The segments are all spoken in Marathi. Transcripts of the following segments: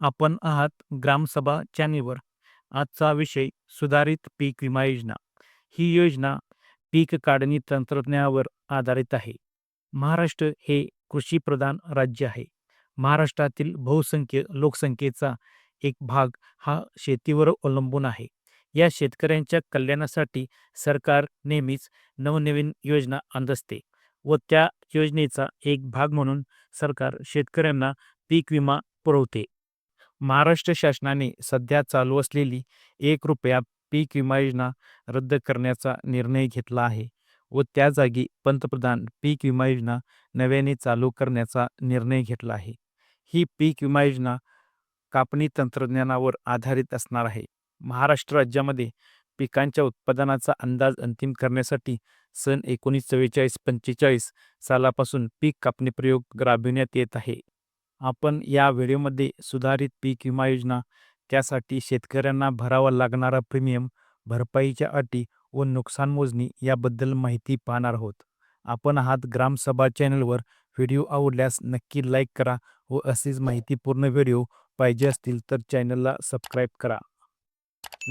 आपण आहात ग्रामसभा चॅनेलवर. आजचा विषय सुधारित पीक विमा योजना. ही योजना पीक काढणी तंत्रज्ञानावर आधारित आहे. महाराष्ट्र हे कृषीप्रधान राज्य आहे. महाराष्ट्रातील बहुसंख्य लोकसंख्येचा एक भाग हा शेतीवर अवलंबून आहे. या शेतकऱ्यांच्या कल्याणासाठी सरकार नेहमीच नवनवीन योजना आणत व त्या योजनेचा एक भाग म्हणून सरकार शेतकऱ्यांना पीक विमा पुरवते. महाराष्ट्र शासनाने सध्या चालू असलेली एक रुपया पीक विमा योजना रद्द करण्याचा निर्णय घेतला आहे व त्या जागी पंतप्रधान पीक विमा योजना नव्याने चालू करण्याचा निर्णय घेतला आहे. ही पीक विमा योजना कापणी तंत्रज्ञानावर आधारित असणार आहे. महाराष्ट्र राज्यामध्ये पिकांच्या उत्पादनाचा अंदाज अंतिम करण्यासाठी सन एकोणीस चव्वेचाळीस पंचेचाळीस सालापासून पीक कापणी प्रयोग राबविण्यात येत आहे. आपण या व्हिडिओमध्ये सुधारित पीक विमा योजना त्यासाठी शेतकऱ्यांना भरावा लागणारा प्रीमियम भरपाईच्या अटी व नुकसान मोजणी याबद्दल माहिती पाहणार आहोत. आपण आहात ग्रामसभा चॅनलवर. व्हिडिओ आवडल्यास नक्की लाईक करा व असेच माहितीपूर्ण व्हिडिओ पाहिजे असतील तर चॅनलला सबस्क्राईब करा.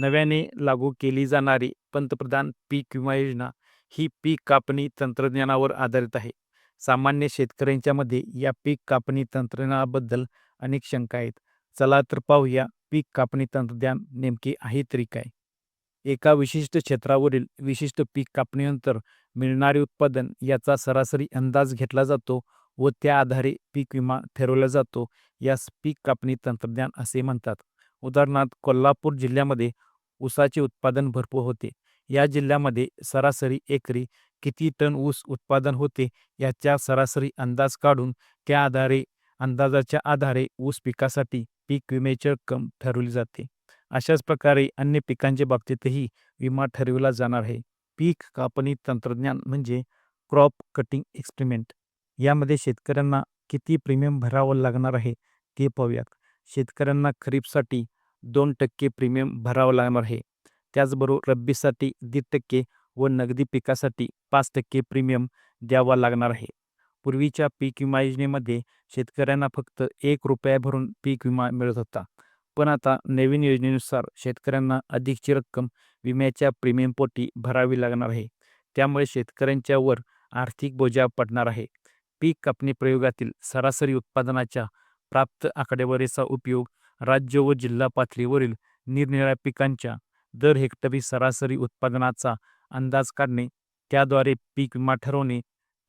नव्याने लागू केली जाणारी पंतप्रधान पीक विमा योजना ही पीक कापणी तंत्रज्ञानावर आधारित आहे. सामान्य शेतकऱ्यांच्यामध्ये या पीक कापणी तंत्रज्ञानाबद्दल अनेक शंका आहेत. चला तर पाहूया पीक कापणी तंत्रज्ञान नेमके आहे तरी काय? एका विशिष्ट क्षेत्रावरील विशिष्ट पीक कापणीनंतर मिळणारे उत्पादन याचा सरासरी अंदाज घेतला जातो व त्या आधारे पीक विमा ठरवला जातो. यास पीक कापणी तंत्रज्ञान असे म्हणतात. उदाहरणार्थ कोल्हापूर जिल्ह्यामध्ये ऊसाचे उत्पादन भरपूर होते. या जिल्ह्यामध्ये सरासरी एकरी किती टन ऊस उत्पादन होते याच्या सरासरी अंदाज काढून त्या आधारे अंदाजाच्या आधारे ऊस पिकासाठी पीक विम्याची रक्कम ठरवली जाते. अशाच प्रकारे अन्य पिकांच्या बाबतीतही विमा ठरविला जाणार आहे. पीक कापणी तंत्रज्ञान म्हणजे क्रॉप कटिंग एक्सपेरिमेंट. यामध्ये शेतकऱ्यांना किती प्रीमियम भरावं लागणार आहे ते पाहूयात. शेतकऱ्यांना खरीपसाठी दोन टक्के प्रीमियम भरावं लागणार आहे. त्याचबरोबर रब्बीसाठी दीड टक्के व नगदी पिकासाठी पाच टक्के प्रीमियम द्यावा लागणार आहे. पूर्वीच्या पीक विमा योजनेमध्ये शेतकऱ्यांना फक्त एक रुपया भरून पीक विमा मिळत होता. पण आता नवीन योजनेनुसार शेतकऱ्यांना अधिकची रक्कम विम्याच्या प्रीमियमपोटी भरावी लागणार आहे. त्यामुळे शेतकऱ्यांच्यावर आर्थिक बोजा पडणार आहे. पीक कापणी प्रयोगातील सरासरी उत्पादनाच्या प्राप्त आकडेवारीचा उपयोग राज्य व जिल्हा पातळीवरील निरनिराळ्या पिकांच्या दर हेक्टरी सरासरी उत्पादनाचा अंदाज काढणे त्याद्वारे पीक विमा ठरवणे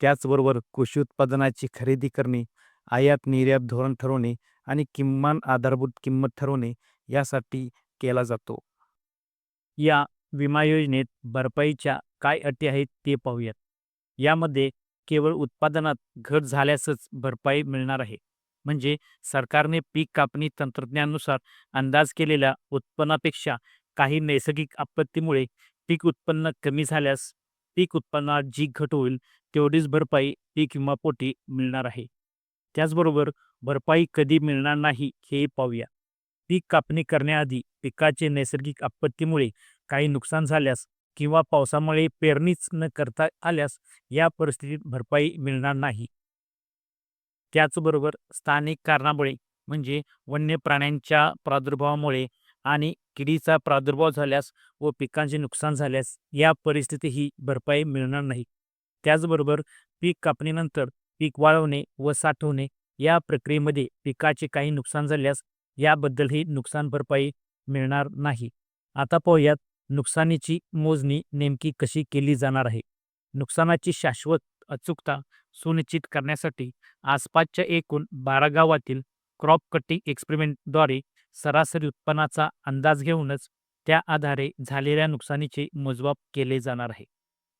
त्याचबरोबर कृषी उत्पादनाची खरेदी करणे आयात निर्यात धोरण ठरवणे आणि किमान आधारभूत किंमत ठरवणे यासाठी केला जातो. या विमा योजनेत भरपाईच्या काय अटी आहेत ते पाहूयात. यामध्ये केवळ उत्पादनात घट झाल्यासच भरपाई मिळणार आहे. म्हणजे सरकारने पीक कापणी तंत्रज्ञानानुसार अंदाज केलेल्या उत्पन्नापेक्षा काही नैसर्गिक आपत्तीमुळे पीक उत्पन्न कमी झाल्यास पीक उत्पन्नात जी घट होईल तेवढीच भरपाई पीक विमापोटी मिळणार आहे. त्याचबरोबर भरपाई कधी मिळणार नाही हे पाहूया. पीक कापणी करण्याआधी पिकाचे नैसर्गिक आपत्तीमुळे काही नुकसान झाल्यास किंवा पावसामुळे पेरणीच न करता आल्यास या परिस्थितीत भरपाई मिळणार नाही. त्याचबरोबर स्थानिक कारणामुळे म्हणजे वन्य प्राण्यांच्या प्रादुर्भावामुळे आणि किडीचा प्रादुर्भाव झाल्यास व पिकांचे नुकसान झाल्यास या परिस्थिती ही भरपाई मिळणार नाही. त्याचबरोबर पीक कापणीनंतर पीक वाळवणे व साठवणे या प्रक्रियेमध्ये पिकाचे काही नुकसान झाल्यास याबद्दलही नुकसान भरपाई मिळणार नाही. आता पाहूयात नुकसानीची मोजणी नेमकी कशी केली जाणार आहे. नुकसानाची शाश्वत अचूकता सुनिश्चित करण्यासाठी आसपासच्या एकूण बारा गावातील क्रॉप कटिंग एक्सपेरिमेंटद्वारे सरासरी उत्पन्नाचा अंदाज घेऊनच त्या आधारे झालेल्या नुकसानीचे मोजमाप केले जाणार आहे.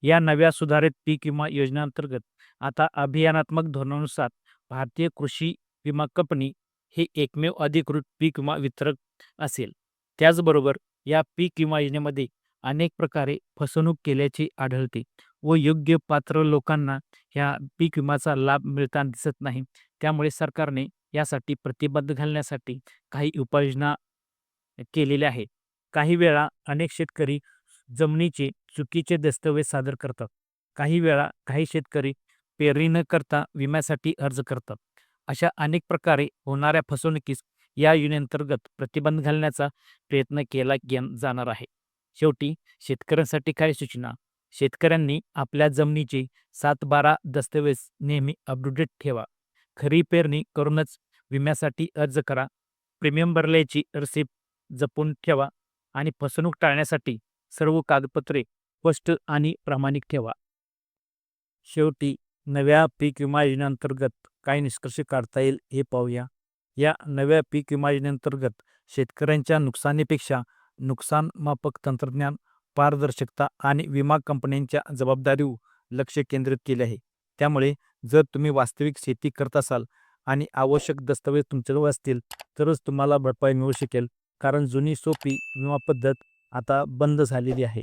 या नव्या सुधारित पीक विमा योजनेअंतर्गत आता अभियानात्मक धोरणानुसार भारतीय कृषी विमा कंपनी हे एकमेव अधिकृत पीक विमा वितरक असेल. त्याचबरोबर या पीक विमा योजनेमध्ये अनेक प्रकारे फसवणूक केल्याचे आढळते व योग्य पात्र लोकांना ह्या पीक विमाचा लाभ मिळताना दिसत नाही. त्यामुळे सरकारने यासाठी प्रतिबद्ध घालण्यासाठी काही उपाययोजना केलेल्या आहेत. काही वेळा अनेक शेतकरी जमिनीचे चुकीचे दस्तऐवज सादर करतात. काही वेळा काही शेतकरी पेरणी न करता विम्यासाठी अर्ज करतात. अशा अनेक प्रकारे होणाऱ्या फसवणुकीस या योजनेअंतर्गत प्रतिबंध घालण्याचा प्रयत्न केला जाणार आहे. शेवटी शेतकऱ्यांसाठी काय सूचना? शेतकऱ्यांनी आपल्या जमिनीचे सात बारा दस्तऐवज नेहमी अपडेट ठेवा. खरी पेरणी करूनच विम्यासाठी अर्ज करा. प्रीमियम भरल्याची रसीद जपून ठेवा आणि फसवणूक टाळण्यासाठी सर्व कागदपत्रे स्पष्ट आणि प्रामाणिक ठेवा. शेवटी नव्या पीक विमा योजनेअंतर्गत काय निष्कर्ष काढता येईल हे पाहूया. या नव्या पीक विमा योजनेअंतर्गत शेतकऱ्यांच्या नुकसानीपेक्षा नुकसान मापक तंत्रज्ञान पारदर्शकता आणि विमा कंपन्यांच्या जबाबदारीवर लक्ष केंद्रित केले आहे. त्यामुळे जर तुम्ही वास्तविक शेती करत असाल आणि आवश्यक दस्तऐवज तुमच्याजवळ असतील तरच तुम्हाला भरपाई मिळू शकेल. कारण जुनी सोपी विमा पद्धत आता बंद झालेली आहे.